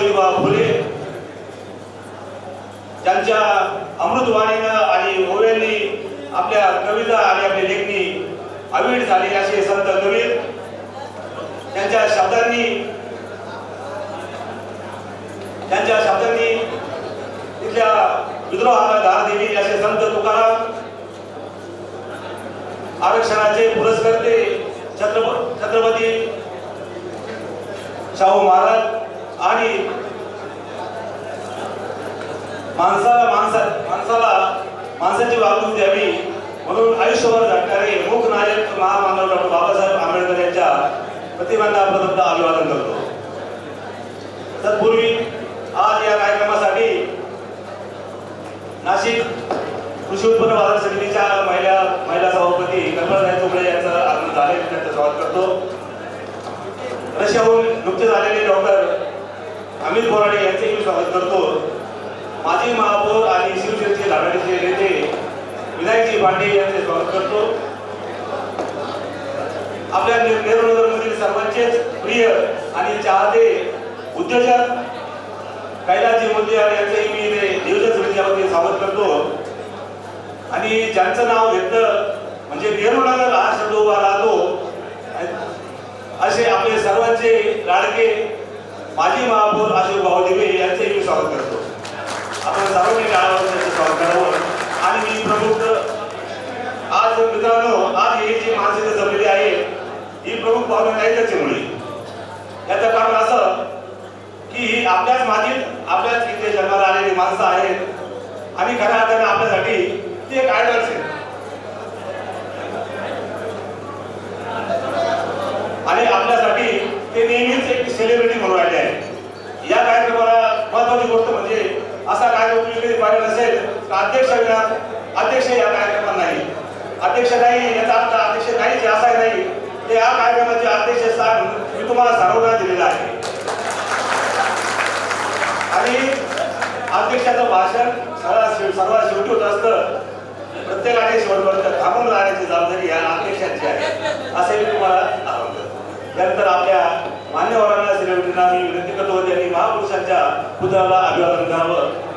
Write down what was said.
ज्योतिबा फुले. त्यांच्या अमृतवाणीनं आणि ओव्यांनी आपल्या कविता आणि आपली लेखणी अवीड झाली असे संत कबीर त्यांच्या शब्दांनी त्यांच्या शब्दांनी तिथल्या विद्रोहाला धार दिली असे संत तुकाराम. आरक्षणाचे पुरस्कर्ते छत्रपती शाहू महाराज. आणि माणसाला माणसा माणसाला माणसाची वागणूक द्यावी म्हणून आयुष्यभर झटणारे मूक नायक महामानव डॉक्टर बाबासाहेब आंबेडकर यांच्या प्रतिमांना आपण अभिवादन करतो. तत्पूर्वी आज या कार्यक्रमासाठी नाशिक कृषी उत्पन्न बाजार समितीच्या महिला महिला सभापती कल्पना चोबळे यांचं आगमन झाले. त्यांचं स्वागत करतो. रशियाहून नुकते झालेले डॉक्टर अमित बोराडे यांचे मी स्वागत करतो. माजी महापौर आणि शिवसेनेचे लढाईचे नेते विनायकजी पांडे यांचे स्वागत करतो. आपल्या ने- नेहरू नगरमधील सर्वांचेच प्रिय आणि चाहते उद्योजक कैलाजी मुंदियार यांचेही मी इथे नियोजन समितीमध्ये स्वागत करतो. आणि ज्यांचं नाव घेतलं म्हणजे नेहरू नगर हा शब्द उभा राहतो असे आपले सर्वांचे लाडके माजी महापौर अशोक भाऊ दिवे यांचेही मी स्वागत करतो. आपण सर्वांनी टाळावर त्यांचं स्वागत करावं. आणि मी प्रमुख आज मित्रांनो आज ही जी माणसं जमलेली आहे ही प्रमुख पाहुणे नाही त्याच्यामुळे. याचं कारण असं की ही आपल्याच मातीत आपल्याच इथे जन्माला आलेली माणसं आहेत. आणि खऱ्या अर्थाने आपल्यासाठी ती एक आयडल्स आहे. आणि आपल्यासाठी ते नेहमीच एक सेलिब्रिटी म्हणून राहिले आहे या कार्यक्रमाला महत्वाची गोष्ट म्हणजे असा कार्यक्रम तुम्ही कधी असेल तर अध्यक्ष विना अध्यक्ष या कार्यक्रमात नाही. अध्यक्ष नाही याचा अर्थ अध्यक्ष नाही जे असा नाही ते या कार्यक्रमाचे अध्यक्ष स्थान मी तुम्हाला सर्वांना दिलेलं आहे. आणि अध्यक्षाचं भाषण सर्वात सर्वात शेवटी होत असतं. प्रत्येकाने शेवटपर्यंत थांबून राहण्याची जबाबदारी या अध्यक्षांची आहे असे मी तुम्हाला आवडतं त्यानंतर आपल्या मान्यवरांना सेलिब्रिटींना मी विनंती करतो त्यांनी महापुरुषांच्या पुतळ्याला अभिवादन करावं.